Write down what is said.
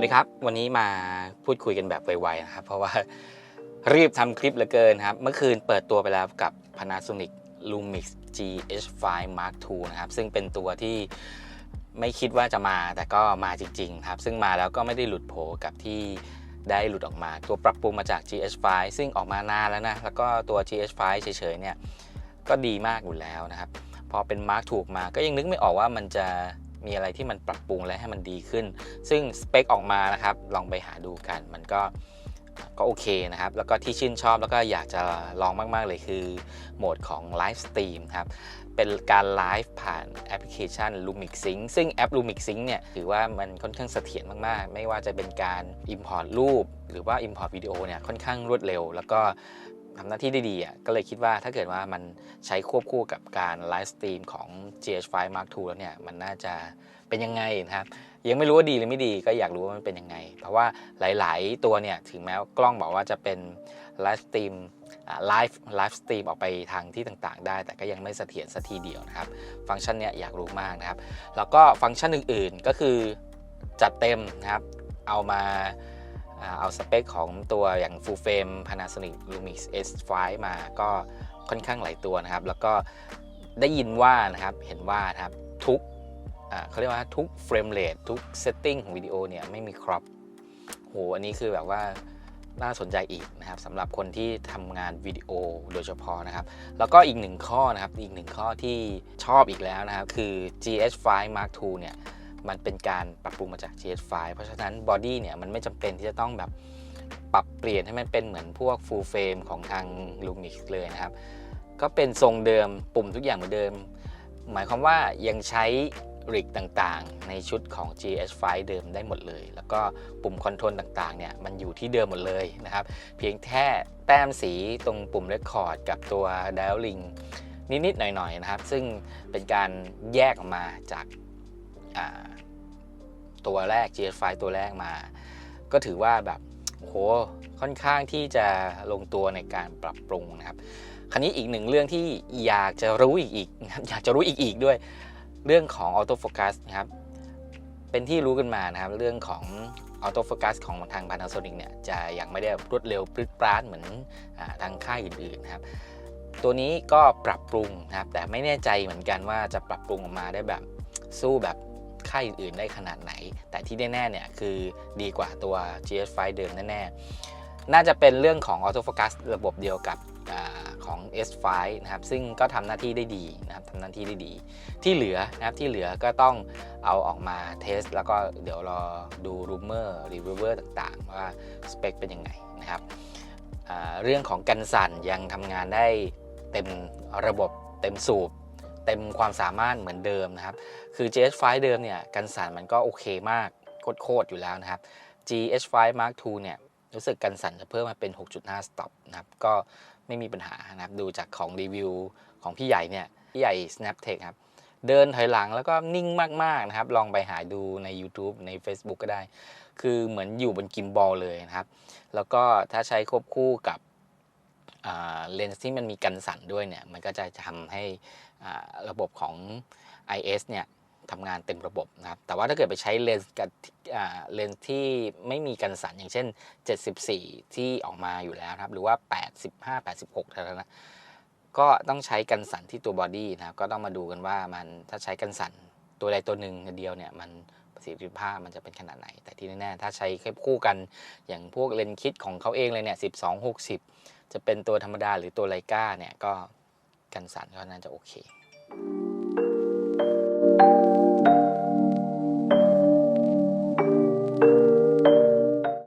วัสดีครับ วันนี้มาพูดคุยกันแบบไวๆนะครับ เพราะว่ารีบทำคลิปเหลือเกินครับ เมื่อคืนเปิดตัวไปแล้วกับ Panasonic Lumix GH5 Mark II นะครับ ซึ่งเป็นตัวที่ไม่คิดว่าจะมาแต่ก็มาจริง ๆ ครับ ซึ่งมาแล้วก็ไม่ได้หลุดโผกับที่ได้หลุดออกมา ตัวปรับปรุงมาจาก GH5 ซึ่งออกมานานแล้วนะ แล้วก็ตัว GH5 เฉยๆเนี่ยก็ดีมากอยู่แล้วนะครับ พอเป็น Mark ถูกมาก็ยังนึกไม่ออกว่ามันจะ มีอะไรที่มันปรับปรุงและให้มันดีขึ้น ซึ่งสเปคออกมานะครับ ลองไปหาดูกันมันก็ก็โอเคนะครับ แล้วก็ที่ชื่นชอบแล้วก็อยากจะลองมาก ๆ เลยคือ โหมดของไลฟ์สตรีมครับ เป็นการไลฟ์ผ่านแอปพลิเคชัน Lumix Sync ซึ่งแอป Lumix Sync เนี่ย ถือว่ามันค่อนข้างเสถียรมาก ๆ ไม่ว่าจะเป็นการ Import รูป หรือว่า Import วิดีโอเนี่ย ค่อนข้างรวดเร็ว แล้วก็ ทำหน้าที่ได้ดีอะก็เลยคิดว่าถ้าเกิดว่ามันใช้ควบคู่กับการไลฟ์สตรีมของ GH5 Mark II แล้วเนี่ยมันน่าจะเป็นยังไงนะครับ ยังไม่รู้ว่าดีหรือไม่ดีก็อยากรู้ว่ามันเป็นยังไง เพราะว่าหลาย ๆ ตัวเนี่ยถึงแม้กล้องบอกว่าจะเป็นไลฟ์สตรีมไลฟ์ไลฟ์สตรีมออกไปทางที่ต่างๆ ได้ แต่ก็ยังไม่เสถียรสักทีเดียวนะครับ ฟังก์ชันเนี่ยอยากรู้มากนะครับ แล้วก็ฟังก์ชันอื่นๆก็คือจัดเต็มนะครับ เอามา เอาสเปคของตัวอย่าง Full Frame Panasonic Lumix S5 มาก็ค่อนข้างหลายตัวนะครับ แล้วก็ได้ยินว่านะครับเห็นว่านะครับทุกเขาเรียกว่าทุกเฟรมเรททุกเซตติ้งของวิดีโอเนี่ยไม่มีครอปโหอันนี้คือแบบว่าน่าสนใจอีกนะครับสำหรับคนที่ทำงานวิดีโอโดยเฉพาะนะครับ แล้วก็อีกหนึ่งข้อนะครับ อีกหนึ่งข้อที่ชอบอีกแล้วนะครับ คือ GH5 Mark II เนี่ย มันเป็นการปรับปรุงมาจาก GH5 เพราะฉะนั้นบอดี้เนี่ยมันไม่จำเป็นที่จะต้องแบบปรับเปลี่ยนให้มันเป็นเหมือนพวก full frame ของทาง Lumix เลยนะครับ ก็เป็นทรงเดิมปุ่มทุกอย่างเหมือนเดิม หมายความว่ายังใช้ริกต่างๆ ในชุดของ GH5 เดิมได้หมดเลย แล้วก็ปุ่มคอนโทรลต่างๆ เนี่ยมันอยู่ที่เดิมหมดเลยนะครับ เพียงแค่แต้มสีตรงปุ่ม Record กับตัว Dial Link นิด ๆ หน่อย ๆ นะครับ ซึ่งเป็นการแยกออกมาจาก ตัวแรก GH5 ตัวแรกมา ก็ถือว่าแบบโหค่อนข้างที่จะลงตัวในการปรับปรุงนะครับคราวนี้อีกหนึ่งเรื่องที่อยากจะรู้อีกอีกนะครับอยากจะรู้อีกอีกด้วย เรื่องของออโต้โฟกัสนะครับเป็นที่รู้กันมานะครับเรื่องของออโต้โฟกัสของทาง Panasonic เนี่ยจะยังไม่ได้รวดเร็วปรึดปราดเหมือนอทางค่ายอื่นๆนะครับ ตัวนี้ก็ปรับปรุงนะครับแต่ไม่แน่ใจเหมือนกันว่าจะปรับปรุงออกมาได้แบบสู้แบบ ค่ายอื่นๆได้ขนาดไหน แต่ที่แน่ๆเนี่ยคือดีกว่าตัว GH5 เดิมแน่ๆ น่าจะเป็นเรื่องของออโต้โฟกัสระบบเดียวกับอของ S5 นะครับ ซึ่งก็ทำหน้าที่ได้ดีนะครับทำหน้าที่ได้ดี ที่เหลือนะครับ ที่เหลือก็ต้องเอาออกมาเทส แล้วก็เดี๋ยวรอดูรูมเมอร์รีวิวเวอร์ต่างๆ ว่าสเปคเป็นยังไงนะครับเรื่องของกันสั่นยังทำงานได้เต็มระบบเต็มสูบ เต็มความสามารถเหมือนเดิมนะครับ คือ GH5 เดิมเนี่ยกันสั่นมันก็โอเคมากโคตรๆอยู่แล้วนะครับ GH5 Mark II เนี่ยรู้สึกกันสั่นจะเพิ่มมาเป็น 6.5 stop นะครับ ก็ไม่มีปัญหานะครับ ดูจากของรีวิวของพี่ใหญ่เนี่ย พี่ใหญ่ Snaptech ครับ เดินถอยหลังแล้วก็นิ่งมาก ๆ นะครับ ลองไปหาดูใน YouTube ใน Facebook ก็ได้ คือเหมือนอยู่บนกิมบอลเลยนะครับ แล้วก็ถ้าใช้ควบคู่กับ เลนส์ที่มันมีกันสั่นด้วยเนี่ยมันก็จะทำให้ระบบของ IS เนี่ยทำงานเต็มระบบนะครับแต่ว่าถ้าเกิดไปใช้เลนส์กับเลนส์ที่ไม่มีกันสั่นอย่างเช่น 74 ที่ออกมาอยู่แล้วครับหรือว่า 85 86เท่านั้นนะก็ต้องใช้กันสั่นที่ตัวบอดี้นะครับก็ต้องมาดูกันว่ามันถ้าใช้กันสั่น ตัวใดตัวหนึ่งเดียวเนี่ยมันประสิทธิภาพมันจะเป็นขนาดไหน แต่ที่แน่ๆถ้าใช้คู่กันอย่างพวกเลนคิดของเขาเองเลยเนี่ย12 60จะเป็นตัวธรรมดาหรือตัวไลกาเนี่ยก็กันสั่นก็น่าจะโอเค